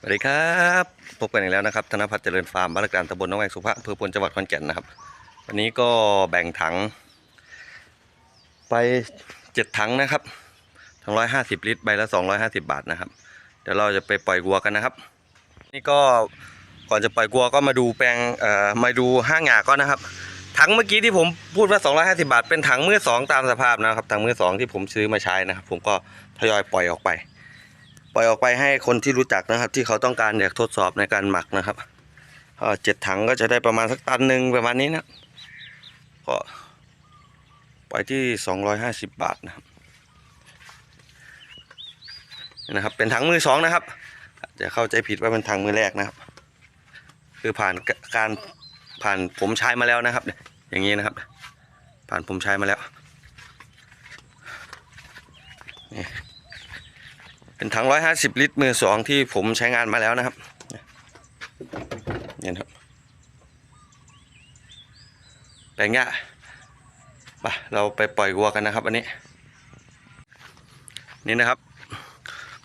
สวัสดีครับพบกันอีกแล้วนะครับธนพัฒน์เจริญฟาร์มบ้านละการตำบลน้องแวงสุภาพอำเภอพลจังหวัดขอนแก่นนะครับ วันนี้ก็แบ่งถัง ไปเจ็ดถังนะครับถังร้อยห้าสิบลิตรใบละสองร้อยห้าสิบาทนะครับ เดี๋ยวเราจะไปปล่อยวัวกันนะครับ นี่ก็ก่อนจะปล่อยวัวก็มาดูแปลงเอ่อมาดูห้างหงาก็นะครับถังเมื่อกี้ที่ผมพูดว่า 250 บาท เป็นถังมือสองตามสภาพนะครับถังมือสองที่ผมซื้อมาใช้นะครับ ผมก็ทยอยปล่อยออกไป ล่อยออกไปให้คนที่รู้จักนะครับ ที่เขาต้องการอยากทดสอบในการหมักนะครับเจ็ดถังก็จะได้ประมาณสักตันหนึ่งประมาณนี้นะก็ปล่อยที่ 250 บาทนะครับนะครับ เป็นถังมือสองนะครับจะเข้าใจผิดว่าเป็นถังมือแรกนะครับ คือผ่านการผ่านผมใช้มาแล้วนะครับ อย่างนี้นะครับ ผ่านผมใช้มาแล้ว เป็นถังร้อยหาสิบลิตรมือสองที่ผมใช้งานมาแล้วนะครับเนี่นะครับแปลงยะไปเราไปปล่อยวัวกันนะครับวันนี้ นี่นะครับ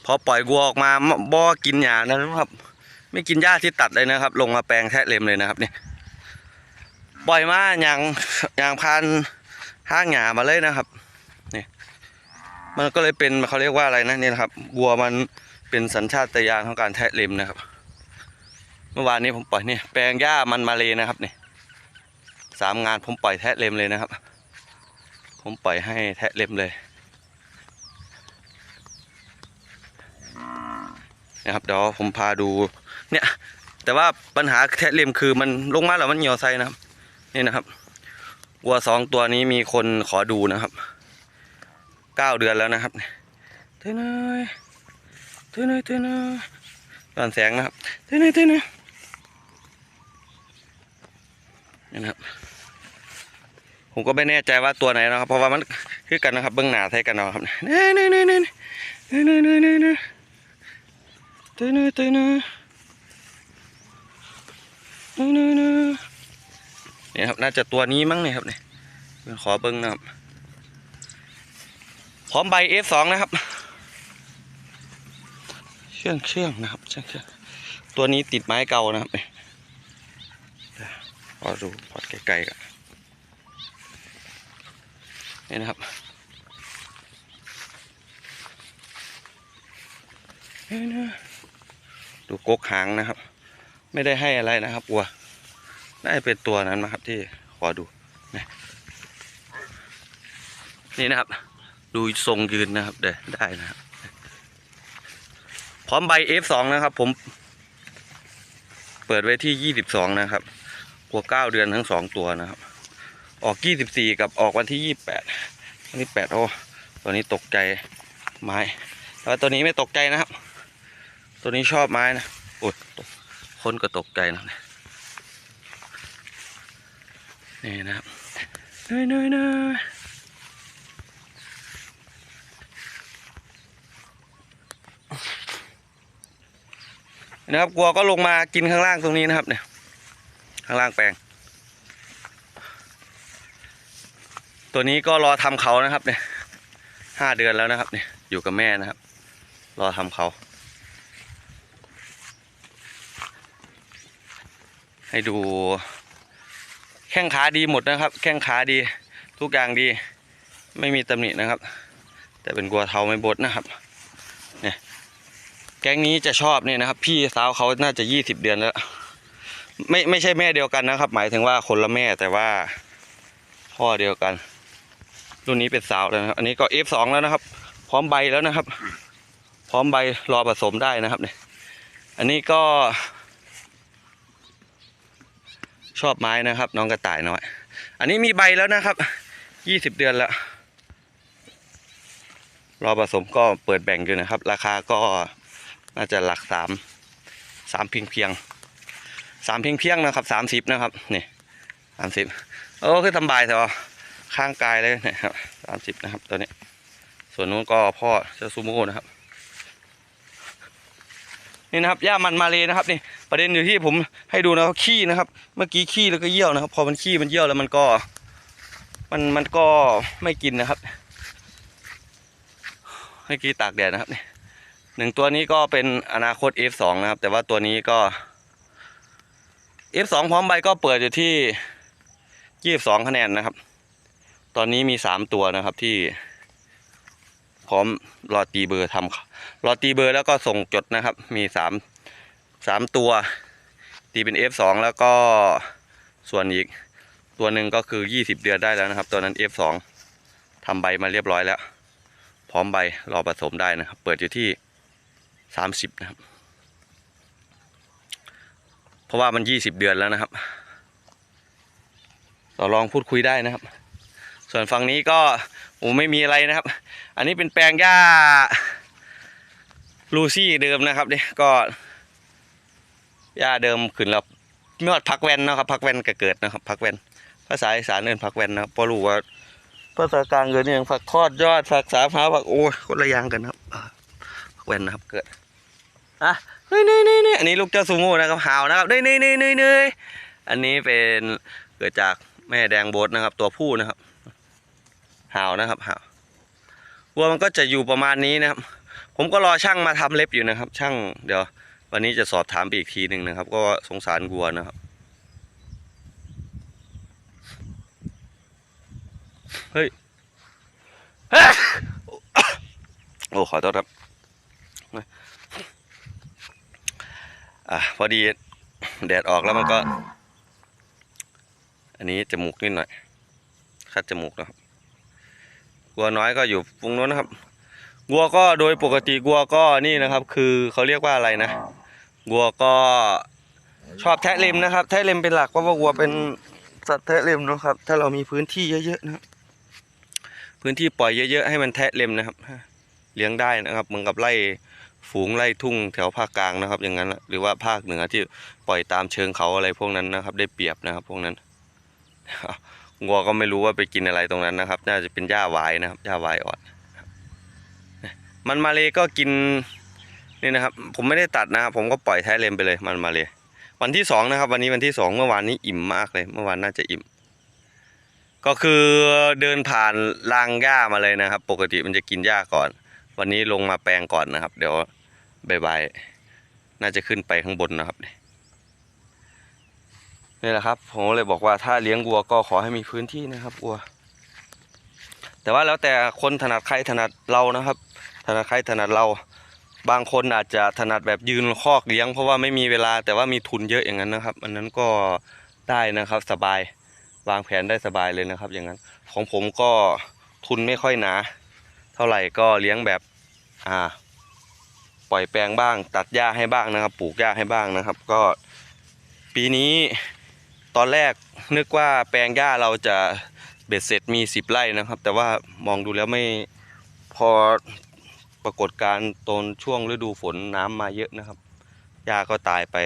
พอปล่อยวัวออกมาบ่อกินหญ้านะครับ ไม่กินหญ้าที่ตัดเลยนะครับ ลงมาแปลงแทะเล็มเลยนะครับนี่ปล่อยมาอย่างอย่างพันห้างหญ้ามาเลยนะครับ มันก็เลยเป็นเขาเรียกว่าอะไรนะนี่นะครับวัวมันเป็นสัญชาตญาณของการแทะเล็มนะครับ เมื่อวานนี้ผมปล่อยนี่แปลงหญ้ามันมาเลยนะครับนี่สามงานผมปล่อยแทะเล็มเลยนะครับ ผมปล่อยให้แทะเล็มเลยนะครับเดี๋ยวผมพาดูเนี่ยแต่ว่าปัญหาแทะเลียมคือมันลงมาแล้วมันเหี่ยวไซนะครับนี่นะครับวัวสองตัวนี้มีคนขอดูนะครับ เก้าเดือนแล้วนะครับเท่น้อยเท่น้อยเท่น้อยย้อนแสงนะครับเท่น้อยเท่น้อยนี่นะครับผมก็ไม่แน่ใจว่าตัวไหนนะครับ เพราะว่ามันคือกันนะครับ เบื้องหน้าไทยกันนะครับนี่นี่นี่นี่นี่นี่นี่นี่นี่เต้นเต้นเต้นเนี่ยครับน่าจะตัวนี้มั้งเนี่ยครับเนี่ยขอเบิ้งนะครับ พร้อมใบ F2 นะครับ เชื่องเชื่องนะครับเชื่องเชื่องตัวนี้ติดไม้เก่านะครับเนี่ยพอดูพอดไกลๆกันนี่นะครับนี่นะดูกกหางนะครับ ไม่ได้ให้อะไรนะครับวัวได้เป็นตัวนั้นมาครับที่ขอดูนี่นะครับ ดูทรงยืนนะครับเดได้นะครับ พร้อมใบ F2 นะครับ ผม เปิดไว้ที่ 22 นะครับกัว9เดือนทั้งสองตัวนะครับ ออก 24 กับออกวันที่ 28 วันที่8โอ้ตัวนี้ตกใจไม้แล้วตัวนี้ไม่ตกใจนะครับ ตัวนี้ชอบไม้นะโอ้ยตกคนก็ตกใจนะนี่นะครับเนยเนยเนย นะครับกัวก็ลงมากินข้างล่างตรงนี้นะครับ เนี่ย ข้างล่างแปลง ตัวนี้ก็รอทำเขานะครับ เนี่ยห้าเดือนแล้วนะครับ เนี่ย อยู่กับแม่นะครับ รอทำเขาให้ดู แข้งขาดีหมดนะครับ แข้งขาดี ทุกอย่างดี ไม่มีตำหนินะครับ แต่เป็นกัวเทาไม่บดนะครับ แก๊งนี้จะชอบเนี่ยนะครับ พี่สาวเขาน่าจะยี่สิบเดือนแล้ว ไม่ไม่ใช่แม่เดียวกันนะครับ หมายถึงว่าคนละแม่แต่ว่า พ่อเดียวกันรุ่นนี้เป็นสาวแล้วนะครับ อันนี้ก็ F2 แล้วนะครับ พร้อมใบแล้วนะครับ พร้อมใบรอผสมได้นะครับเนี่ยอันนี้ก็ ชอบไม้นะครับ น้องกระต่ายน้อย อันนี้มีใบแล้วนะครับยี่สิบเดือนแล้วรอผสมก็เปิดแบ่งอยู่นะครับ ราคาก็ น่าจะหลักสามสามเพียงเพียงสามเพียงเพียงนะครับสามสิบนะครับนี่สามสิบโอ้คือทำบายแต่ว่าข้างกายเลยนะครับสามสิบนะครับตัวนี้ ส่วนนู้นก็พ่อเจ้าซูโม่นะครับ นี่นะครับหญ้ามันมาเลยนะครับนี่ประเด็นอยู่ที่ผมให้ดูนะครับขี้นะครับ เมื่อกี้ขี้แล้วก็เยี่ยวนะครับ พอมันขี้มันเยี่ยวแล้วมันก็ มันมันก็ไม่กินนะครับเมื่อกี้ตากแดดนะครับนี่ หนึ่งตัวนี้ก็เป็นอนาคต F2 นะครับ แต่ว่าตัวนี้ก็ F2 พร้อมใบก็เปิดอยู่ที่ 22 คะแนนนะครับ ตอนนี้มี 3 ตัวนะครับที่ พร้อมรอตีเบอร์ทำรอตีเบอร์แล้วก็ส่งจดนะครับ มีสามสามตัว ตีเป็น F2 แล้วก็ส่วนอีก ตัวหนึ่งก็คือ 20 เดือนได้แล้วนะครับ ตัวนั้น F2 ทำใบมาเรียบร้อยแล้ว พร้อมใบรอผสมได้นะครับ เปิดอยู่ที่ 30นะครับ เพราะว่ามัน20เดือนแล้วนะครับ ต่อรองพูดคุยได้นะครับ ส่วนฝั่งนี้ก็โอ้ไม่มีอะไรนะครับ อันนี้เป็นแปลงหญ้าลูซี่เดิมนะครับเนี่ยก็หญ้าเดิมขึ้นแล้วเมื่อพักแวนเนาะครับพักแวนก็เกิดนะครับพักแวนภาษาอีสานเอินพักแวนนะครับพอรู้ว่าภาษากลางเกิดเนี่ยผักทอดยอดผักสามหาผักโอ้ยคนละอย่างกันครับพักแวนนะครับเกิด อะเฮ้ยนี่นี่นี่อันนี้ลูกเจ้าซูโม่นะครับหาวนะครับนี่นี่นี่นี่นี่อันนี้เป็นเกิดจากแม่แดงโบสนะครับ ตัวผู้นะครับหาวนะครับหาววัวมันก็จะอยู่ประมาณนี้นะครับ ผมก็รอช่างมาทำเล็บอยู่นะครับ ช่างเดี๋ยว วันนี้จะสอบถามไปอีกทีหนึ่งนะครับ ก็สงสารวัวนะครับเฮ้ยโอ้ขอโทษครับ อะพอดีแดดออกแล้วมันก็ อันนี้จมูกนิดหน่อย คัดจมูกนะครับวัวน้อยก็อยู่ตรงนู้นนะครับวัวก็โดยปกติวัวก็นี่นะครับ คือเขาเรียกว่าอะไรนะวัวก็ชอบแทะเล็มนะครับ แทะเล็มเป็นหลักเพราะว่าวัวเป็นสัตว์แทะเล็มนะครับ ถ้าเรามีพื้นที่เยอะๆนะพื้นที่ปล่อยเยอะ ๆ ให้มันแทะเล็มนะครับ เลี้ยงได้นะครับเหมือนกับไล่ ฝูงไล่ทุ่งแถวภาคกลางนะครับ อย่างนั้นหรือว่าภาคเหนือที่ปล่อยตามเชิงเขาอะไรพวกนั้นนะครับ ได้เปรียบนะครับ พวกนั้นวัวก็ไม่รู้ว่าไปกินอะไรตรงนั้นนะครับ น่าจะเป็นหญ้าหวายนะครับหญ้าหวายอ่อนมันมาเลยก็กินนี่นะครับ ผมไม่ได้ตัดนะครับผมก็ปล่อยแท้เลมไปเลยมันมาเลยวันที่สองนะครับ วันนี้วันที่สองเมื่อวานนี้อิ่มมากเลย เมื่อวานน่าจะอิ่ม ก็คือเดินผ่านรางหญ้ามาเลยนะครับ ปกติมันจะกินหญ้าก่อน วันนี้ลงมาแปลงก่อนนะครับ เดี๋ยวบายๆน่าจะขึ้นไปข้างบนนะครับนี่แหละครับผมเลยบอกว่าถ้าเลี้ยงวัวก็ขอให้มีพื้นที่นะครับวัว แต่ว่าแล้วแต่คนถนัดใครถนัดเรานะครับ ถนัดใครถนัดเรา บางคนอาจจะถนัดแบบยืนคอกเลี้ยง เพราะว่าไม่มีเวลาแต่ว่ามีทุนเยอะอย่างนั้นนะครับ อันนั้นก็ได้นะครับสบายวางแผนได้สบายเลยนะครับ อย่างนั้น ของผมก็ทุนไม่ค่อยหนา ท่าไหร่ก็เลี้ยงแบบอ่าปล่อยแปลงบ้าง ตัดหญ้าให้บ้างนะครับ ปลูกหญ้าให้บ้างนะครับ ก็ปีนี้ตอนแรกนึกว่าแปลงหญ้าเราจะเบ็ดเสร็จมีสิบไร่นะครับ แต่ว่ามองดูแล้วไม่พอปรากฏการณ์ตอนช่วงฤดูฝนน้ำมาเยอะนะครับหญ้าก็ตายไป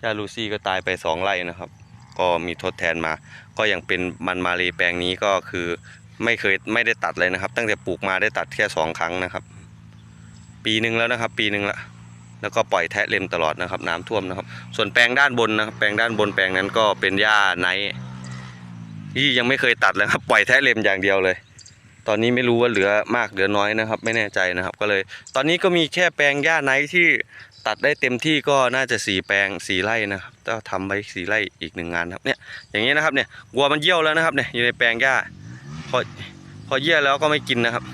หญ้าลูซี่ก็ตายไปสองไร่นะครับ ก็มีทดแทนมา ก็ยังเป็นมันมาเลยแปลงนี้ก็คือ ไม่เคยไม่ได้ตัดเลยนะครับ ตั้งแต่ปลูกมาได้ตัดแค่สองครั้งนะครับ ปีหนึ่งแล้วนะครับ ปีหนึ่งละแล้วก็ปล่อยแทะเลมตลอดนะครับ น้ำท่วมนะครับ ส่วนแปลงด้านบนนะครับ แปลงด้านบนแปลงนั้นก็เป็นหญ้าไนท์ที่ยังไม่เคยตัดเลยครับ ปล่อยแทะเลมอย่างเดียวเลย ตอนนี้ไม่รู้ว่าเหลือมากเหลือน้อยนะครับ ไม่แน่ใจนะครับ ก็เลย ตอนนี้ก็มีแค่แปลงหญ้าไนท์ที่ตัดได้เต็มที่ก็น่าจะสี่แปลงสี่ไร่นะครับก็ทำไว้สี่ไร่อีกหนึ่งงานครับเนี่ยอย่างนี้นะครับเนี่ยวัวมันเยี่ยวแล้วนะครับเนี่ยอยู่ในแปลงหญ้า พอพอเยี่ยแล้วก็ไม่กินนะครับ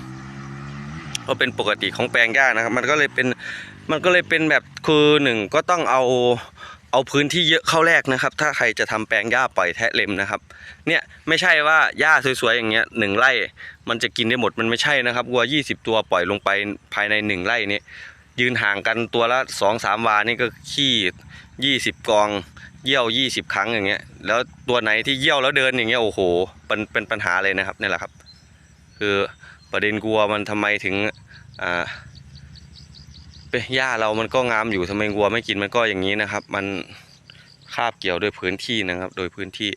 ก็เป็นปกติของแปลงหญ้านะครับ มันก็เลยเป็นมันก็เลยเป็นแบบคือหนึ่งก็ต้องเอาเอาพื้นที่เยอะเข้าแรกนะครับ ถ้าใครจะทำแปลงหญ้าปล่อยแทะเล็มนะครับ เนี่ยไม่ใช่ว่าหญ้าสวยๆอย่างเงี้ยหนึ่งไร่ มันจะกินได้หมดมันไม่ใช่นะครับวัว 20 ตัวปล่อยลงไปภายในหนึ่งไร่นี้ยืนห่างกันตัวละสองสามวานี่ก็ขี้ยี่สิบกอง เยี่ยวยี่สิบครั้งอย่างเงี้ย แล้วตัวไหนที่เยี่ยวแล้วเดินอย่างเงี้ยโอ้โหเป็นเป็นปัญหาเลยนะครับนี่แหละครับ คือประเด็นกลัวมันทำไมถึงอ่าเป็นหญ้าเรามันก็งามอยู่ทำไมวัวไม่กินมันก็อย่างนี้นะครับ มันคาบเกี่ยวด้วยพื้นที่นะครับ โดยพื้นที่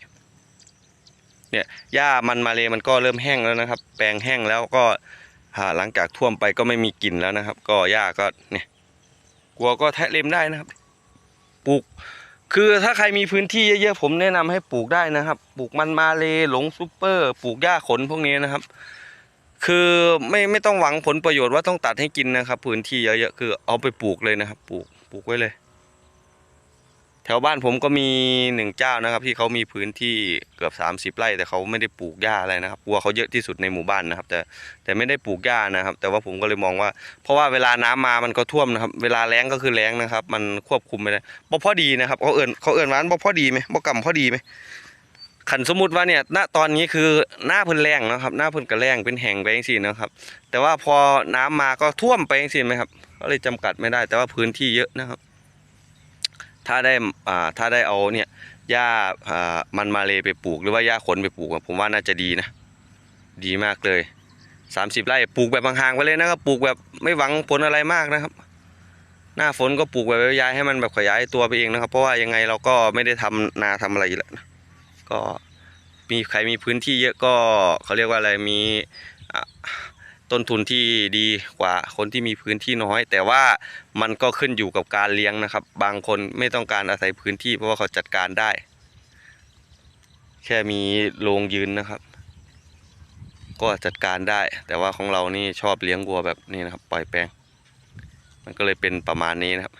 เนี่ยหญ้ามันมาเลยมันก็เริ่มแห้งแล้วนะครับ แปลงแห้งแล้วก็หลังจากท่วมไปก็ไม่มีกลิ่นแล้วนะครับ ก็หญ้าก็เนี่ยกลัวก็แทะเล็มได้นะครับ ปลูก คือถ้าใครมีพื้นที่เยอะๆผมแนะนำให้ปลูกได้นะครับ ปลูกมันมาเลยหลงซูเปอร์ ปลูกหญ้าขนพวกนี้นะครับ คือไม่ไม่ต้องหวังผลประโยชน์ว่าต้องตัดให้กินนะครับ พื้นที่เยอะๆคือเอาไปปลูกเลยนะครับ ปลูกปลูกไว้เลย แถวบ้านผมก็มีหนึ่งเจ้านะครับ ที่เขามีพื้นที่เกือบ 30 ไร่ แต่เขาไม่ได้ปลูกหญ้าอะไรนะครับวัวเขาเยอะที่สุดในหมู่บ้านนะครับ แต่แต่ไม่ได้ปลูกหญ้านะครับ แต่ว่าผมก็เลยมองว่า เพราะว่าเวลาน้ำมามันก็ท่วมนะครับ เวลาแล้งก็คือแล้งนะครับ มันควบคุมไม่ได้บ่พอดีนะครับเขาเอินเขาเอินว่าบ่พอดีไหมบ่กำพอดีไหมขันสมมุติว่าเนี่ยณตอนนี้คือหน้าพิ่นแรงนะครับ หน้าพิ่นก็แรงเป็นแห่งไปจังซี่นะครับ แต่ว่าพอน้ำมาก็ท่วมไปจังซี่ไหมครับก็เลยจำกัดไม่ได้ แต่ว่าพื้นที่เยอะนะครับ ถ้าได้อ่าถ้าได้เอาเนี่ยหญ้าอ่ามันมาเลไปปลูกหรือว่าหญ้าขนไปปลูกผมว่าน่าจะดีนะ ดีมากเลย 30ไร่ปลูกแบบห่างๆไปเลยนะครับปลูกแบบไม่หวังผลอะไรมากนะครับ หน้าฝนก็ปลูกแบบย้ายให้มันแบบขยายตัวไปเองนะครับ เพราะว่ายังไงเราก็ไม่ได้ทำนาทำอะไรอยู่แล้วนะก็มีใครมีพื้นที่เยอะก็เขาเรียกว่าอะไรมีอะ ต้นทุนที่ดีกว่าคนที่มีพื้นที่น้อย แต่ว่ามันก็ขึ้นอยู่กับการเลี้ยงนะครับ บางคนไม่ต้องการอาศัยพื้นที่เพราะว่าเขาจัดการได้ แค่มีโรงยืนนะครับ ก็จัดการได้ แต่ว่าของเรานี่ชอบเลี้ยงวัวแบบนี้นะครับ ปล่อยแปลง มันก็เลยเป็นประมาณนี้นะครับ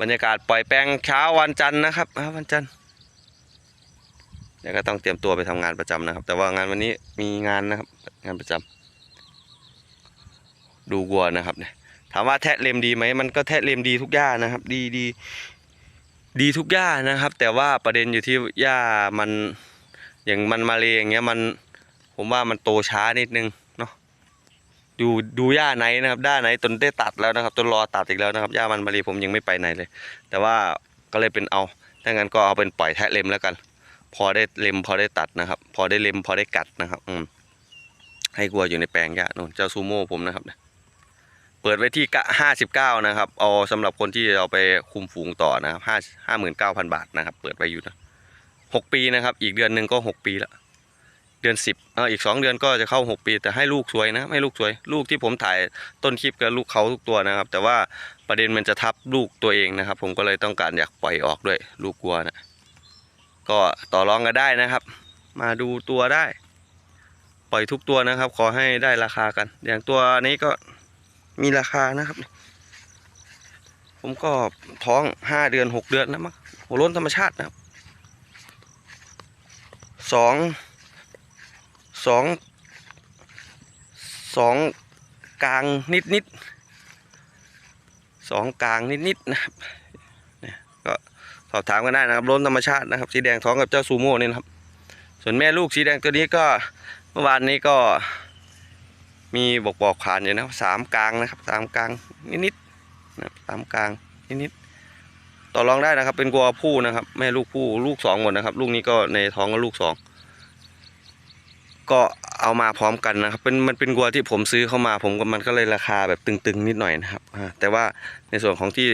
บรรยากาศปล่อยแปลงเช้าวันจันทร์นะครับวันจันทร์ เดี๋ยวก็ต้องเตรียมตัวไปทำงานประจำนะครับ แต่ว่างานวันนี้มีงานนะครับ งานประจำดูวัวนะครับเนี่ยถามว่าแทะเลมดีไหมมันก็แทะเลมดีทุกหญ้านะครับ ดีดีดีทุกหญ้านะครับ แต่ว่าประเด็นอยู่ที่หญ้ามันอย่างมันมาเลยอย่างเงี้ยมันผมว่ามันโตช้านิดนึงเนาะดูดูหญ้าไหนนะครับด้านไหนตนได้ตัดแล้วนะครับตนรอตัดอีกแล้วนะครับหญ้ามันมาเลยผมยังไม่ไปไหนเลย แต่ว่าก็เลยเป็นเอาถ้างั้นก็เอาเป็นปล่อยแทะเลมแล้วกัน พอได้เล็มพอได้ตัดนะครับ พอได้เล็มพอได้กัดนะครับ อืมให้กลัวอยู่ในแปลงหญ้านู่นเจ้าซูโม่ผมนะครับเปิดไว้ที่ห้าสิบเก้านะครับ เอาสำหรับคนที่เอาไปคุมฝูงต่อนะครับห้าห้าหมื่นเก้าพันบาทนะครับ เปิดไว้อยู่นะหกปีนะครับ อีกเดือนหนึ่งก็หกปีล้วเดือนสิบเอออีกสองเดือนก็จะเข้าหกปี แต่ให้ลูกสวยนะให้ลูกสวย ลูกที่ผมถ่ายต้นคลิปกับลูกเขาทุกตัวนะครับ แต่ว่าประเด็นมันจะทับลูกตัวเองนะครับ ผมก็เลยต้องการอยากปล่อยออกด้วย ลูกกลัวนะ ก็ต่อรองกันได้นะครับ มาดูตัวได้ ปล่อยทุกตัวนะครับ ขอให้ได้ราคากัน อย่างตัวนี้ก็มีราคานะครับ ผมก็ท้องห้าเดือนหกเดือนนะมั้งหัวล้นธรรมชาตินะครับสองสองสองกลางนิดนิดสองกลางนิดนิดนะครับ สอบถามกันได้นะครับล้นธรรมชาตินะครับ สีแดงท้องกับเจ้าซูโม่นี่นะครับ ส่วนแม่ลูกสีแดงตัวนี้ก็เมื่อวานนี้ก็ มีบอกบอกผ่านอยู่นะครับสามกลางนะครับสามกลางนิดนิดๆนะครับสามกลางนิดนิดๆต่อรองได้นะครับ เป็นกัวผู้นะครับ แม่ลูกผู้ลูกสองหมดนะครับ ลูกนี้ก็ในท้องก็ลูกสองก็เอามาพร้อมกันนะครับเป็นมันเป็นวัวที่ผมซื้อเข้ามาผมก็มันก็เลยราคาแบบตึงๆ นิดหน่อยนะครับแต่ว่าในส่วนของที่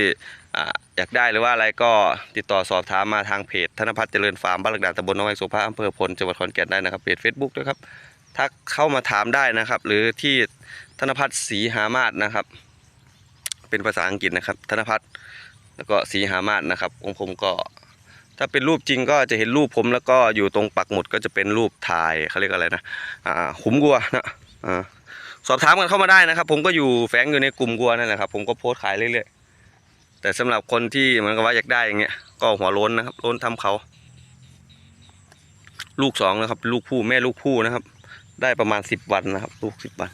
อยากได้หรือว่าอะไรก็ติดต่อสอบถามมาทางเพจธนพัฒน์เจริญฟาร์มบ้านหลักด่านตำบลน้องไอโสภาอำเภอพลจังหวัดขอนแก่นได้นะครับเพจ Facebook ด้วยครับทักเข้ามาถามได้นะครับ หรือที่ธนพัฒน์ศรีหามาศนะครับ เป็นภาษาอังกฤษนะครับ ธนพัฒน์แล้วก็ศรีหามาศนะครับองผมก็ ถ้าเป็นรูปจริงก็จะเห็นรูปผมแล้วก็อยู่ตรงปักหมุดก็จะเป็นรูปถ่ายเขาเรียกอะไรนะอ่าขุมวัวนะอ่าสอบถามกันเข้ามาได้นะครับ ผมก็อยู่แฝงอยู่ในกลุ่มวัวนั่นแหละครับ ผมก็โพสต์ขายเรื่อยๆ แต่สำหรับคนที่เหมือนกับว่าอยากได้อย่างเงี้ยก็หัวล้นนะครับล้นทำเขา ลูกสองนะครับ ลูกผู้แม่ลูกผู้นะครับ ได้ประมาณสิบวันนะครับ ลูกสิบวัน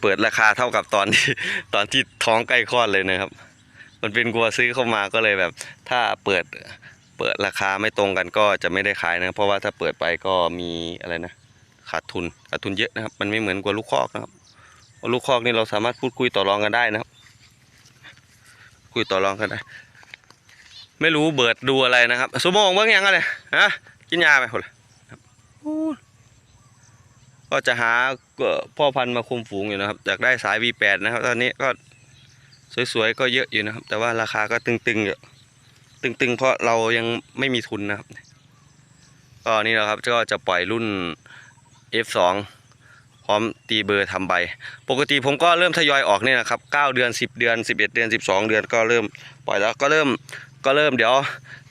เปิดราคาเท่ากับตอนที่ตอนที่ท้องใกล้คลอดเลยนะครับ มันเป็นกลัวซื้อเข้ามาก็เลยแบบ ถ้าเปิดเปิดราคาไม่ตรงกันก็จะไม่ได้ขายนะ เพราะว่าถ้าเปิดไปก็มีอะไรนะขาดทุนขาดทุนเยอะนะครับ มันไม่เหมือนกลัวลูกคอกนะครับลูกคอกนี่เราสามารถพูดคุยต่อรองกันได้นะครับ คุยต่อรองกันได้ไม่รู้เบิดดูอะไรนะครับสมองเมื่อยังอะไรฮะกินยาไหมคนละก็จะหาพ่อพันธุ์มาคุมฝูงอยู่นะครับอยากได้สาย V8 นะครับ ตอนนี้ก็สวยๆก็เยอะอยู่นะครับ แต่ว่าราคาก็ตึงๆอยู่ตึงๆ เพราะเรายังไม่มีทุนนะครับ ก็นี่แหละครับก็จะปล่อยรุ่น F2 พร้อมตีเบอร์ทำใบ ปกติผมก็เริ่มทยอยออกเนี่ยนะครับ9เดือน 10 เดือน 11 เดือน 12 เดือนก็เริ่มปล่อยแล้วก็เริ่มก็เริ่มเดี๋ยว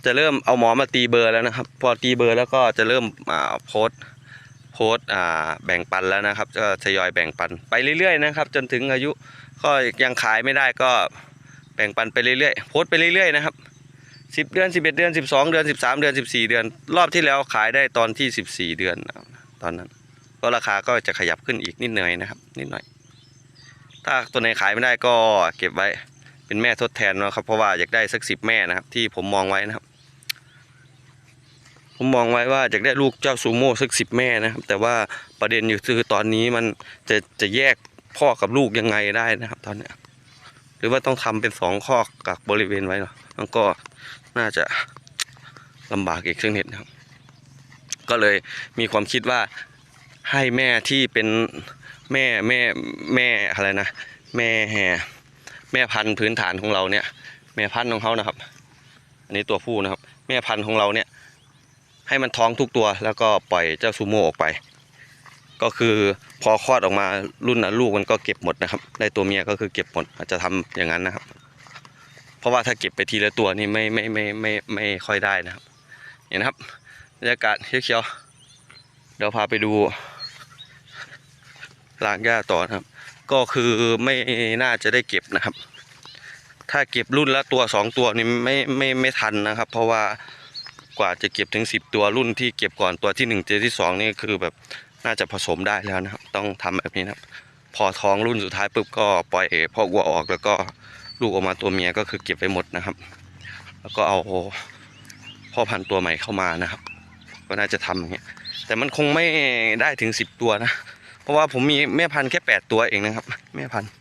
จะเริ่มเอาหมอมาตีเบอร์แล้วนะครับ พอตีเบอร์แล้วก็จะเริ่มโพส์โพส์แบ่งปันแล้วนะครับก็ทยอยแบ่งปันไปเรื่อยๆนะครับ จนถึงอายุก็ยังขายไม่ได้ก็แบ่งปันไปเรื่อยๆโพส์ไปเรื่อยๆนะครับสิบเดือนสิบเอ็ดเดือนสิบสองเดือนสิบสามเดือนสิบสี่เดือน รอบที่แล้วขายได้ตอนที่สิบสี่เดือนตอนนั้น ก็ราคาก็จะขยับขึ้นอีกนิดหน่อยนะครับ นิดหน่อย ถ้าตัวไหนขายไม่ได้ก็เก็บไว้เป็นแม่ทดแทนนะครับ เพราะว่าอยากได้สักสิบแม่นะครับ ที่ผมมองไว้นะครับ ผมมองไว้ว่าอยากได้ลูกเจ้าซูโม่สักสิบแม่นะครับ แต่ว่าประเด็นอยู่คือตอนนี้มันจะจะแยกพ่อกับลูกยังไงได้นะครับ ตอนนี้หรือว่าต้องทำเป็นสองข้อกักบริเวณไว้เนาะมันก็น่าจะลำบากอีกสักนิดนะครับ ก็เลยมีความคิดว่า ให้แม่ที่เป็นแม่แม่แม่อะไรนะแม่แห่แม่พันธุ์พื้นฐานของเราเนี่ย แม่พันธุ์ของเขานะครับ อันนี้ตัวผู้นะครับ แม่พันธุ์ของเราเนี่ย ให้มันท้องทุกตัวแล้วก็ปล่อยเจ้าซูโม่ออกไป ก็คือพอคลอดออกมารุ่นนะลูกมันก็เก็บหมดนะครับได้ตัวเมียก็คือเก็บหมดอาจจะทำอย่างนั้นนะครับ เพราะว่าถ้าเก็บไปทีละตัวนี่ไม่ไม่ไม่ไม่ไม่ไม่ค่อยได้นะครับเห็นนะครับบรรยากาศเขียวๆเดี๋ยวพาไปดู ลางหญ้าต่อนะครับ ก็คือไม่น่าจะได้เก็บนะครับ ถ้าเก็บรุ่นละตัวสองตัวนี่ไม่ไม่ไม่ทันนะครับ เพราะว่ากว่าจะเก็บถึง10ตัวรุ่นที่เก็บก่อนตัวที่1ตัวที่2นี่คือแบบน่าจะผสมได้แล้วนะครับ ต้องทำแบบนี้นะครับพอท้องรุ่นสุดท้ายปุ๊บก็ปล่อยพ่อวัวออกแล้วก็ลูกออกมาตัวเมียก็คือเก็บไปหมดนะครับ แล้วก็เอาพ่อพันธุ์ตัวใหม่เข้ามานะครับ ก็น่าจะทำอย่างเงี้ยแต่มันคงไม่ได้ถึง10ตัวนะ เพราะว่าผมมีแม่พันธุ์แค่8ตัวเองนะครับ แม่พันธุ์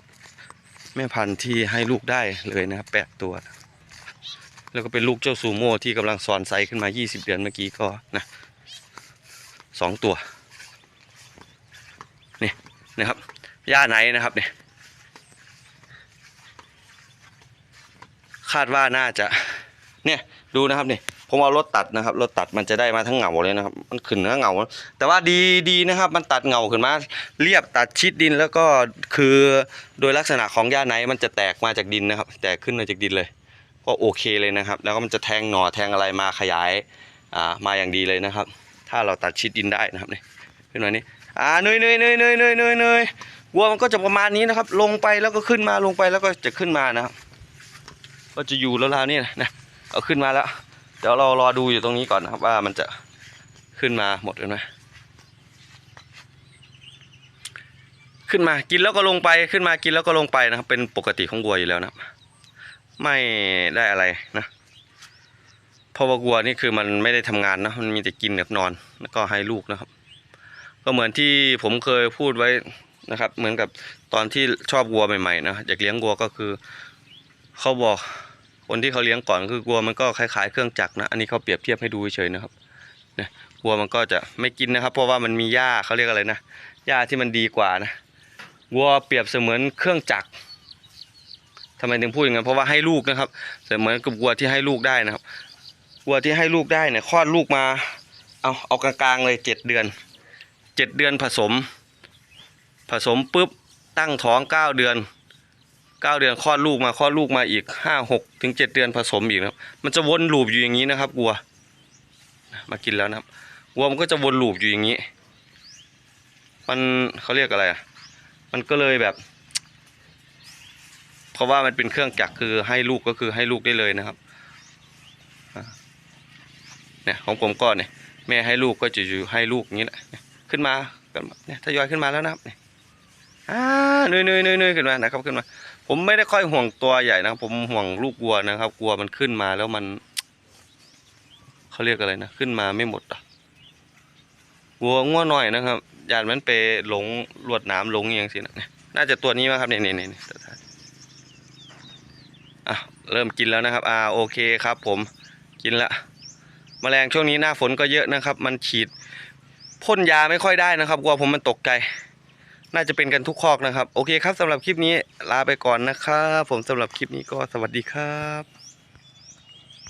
แม่พันธุ์ที่ให้ลูกได้เลยนะครับ8ตัว แล้วก็เป็นลูกเจ้าซูโม่ที่กำลังซอนไซส์ขึ้นมา20เดือนเมื่อกี้ก็นะสองตัวนี่นะครับย่าไหนนะครับเนี่ยคาดว่าน่าจะ เนี่ยดูนะครับเนี่ย ผมเอารถตัดนะครับรถตัดมันจะได้มาทั้งเหงาเลยนะครับ มันขึ้นทั้งเหงาแต่ว่าดีดีนะครับ มันตัดเหงาขึ้นมา เรียบตัดชิดดินแล้วก็คือโดยลักษณะของย่าไนมันจะแตกมาจากดินนะครับ แตกขึ้นมาจากดินเลย ก็โอเคเลยนะครับ แล้วก็มันจะแทงหน่อแทงอะไรมาขยายอ่ามาอย่างดีเลยนะครับ ถ้าเราตัดชิดดินได้นะครับนี่ขึ้นมานี่อ่าเนยเนยเนยเนยเนยเนยเนยวัวมันก็จะประมาณนี้นะครับ ลงไปแล้วก็ขึ้นมาลงไปแล้วก็จะขึ้นมานะครับก็จะอยู่แล้วๆนี่นะเอาขึ้นมาแล้ว เดี๋ยวเรารอดูอยู่ตรงนี้ก่อนนะครับ ว่ามันจะขึ้นมาหมดกันไหมขึ้นมากินแล้วก็ลงไปขึ้นมากินแล้วก็ลงไปนะครับ เป็นปกติของวัวอยู่แล้วนะไม่ได้อะไรนะเพราะว่าวัวนี่คือมันไม่ได้ทำงานนะมันมีแต่กินกับนอน แล้วก็ให้ลูกนะครับ ก็เหมือนที่ผมเคยพูดไว้นะครับ เหมือนกับตอนที่ชอบวัวใหม่ๆนะอยากเลี้ยงวัวก็คือ เขาบอก คนที่เขาเลี้ยงก่อนคือวัวมันก็คล้ายๆเครื่องจักรนะ อันนี้เขาเปรียบเทียบให้ดูเฉยๆนะครับนี่ยวัวมันก็จะไม่กินนะครับ เพราะว่ามันมีหญ้าเขาเรียกอะไรนะหญ้าที่มันดีกว่านะวัวเปรียบเสมือนเครื่องจักรทำไมถึงพูดอย่างนั้นเพราะว่าให้ลูกนะครับเหมือนกับวัวที่ให้ลูกได้นะครับวัวที่ให้ลูกได้เนี่ยคลอดลูกมาเอาเอากลางๆเลยเจ็ดเดือนเจ็ดเดือนผสม ผสมปุ๊บตั้งท้องเก้าเดือน เก้าเดือนคลอดลูกมาคลอดลูกมาอีกห้าหกถึงเจ็ดเดือนผสมอีกนะครับ มันจะวนลูปอยู่อย่างนี้นะครับวัวมากินแล้วนะครับวัวมันก็จะวนลูปอยู่อย่างนี้ มันเขาเรียกอะไรอะมันก็เลยแบบ เพราะว่ามันเป็นเครื่องจักรคือให้ลูกก็คือให้ลูกได้เลยนะครับเนี่ยของผมก็เนี่ยแม่ให้ลูกก็จะอยู่ให้ลูกอย่างนี้แหละขึ้นมากันเนี่ยทยอยขึ้นมาแล้วนะครับเนี่ย อ่าเนยเนยเนยเนยขึ้นมานะครับขึ้นมา ผมไม่ได้ค่อยห่วงตัวใหญ่นะครับผมห่วงลูกวัวนะครับ กลัวมันขึ้นมาแล้วมันเขาเรียกอะไรนะขึ้นมาไม่หมดอะวัวง่วหน่อยนะครับยานมันไปหลงลวดน้ำหลงอย่างสินะนี่ยน่าจะตัวนี้มั้ครับเนี่ยเนี่ยเนี่ยอะเริ่มกินแล้วนะครับ อ่าโอเคครับ ผมกินละแมลงช่วงนี้หน้าฝนก็เยอะนะครับ มันฉีดพ่นยาไม่ค่อยได้นะครับกลัวผมมันตกใจ น่าจะเป็นกันทุกคอกนะครับ โอเคครับสำหรับคลิปนี้ลาไปก่อนนะครับ ผมสำหรับคลิปนี้ก็สวัสดีครับ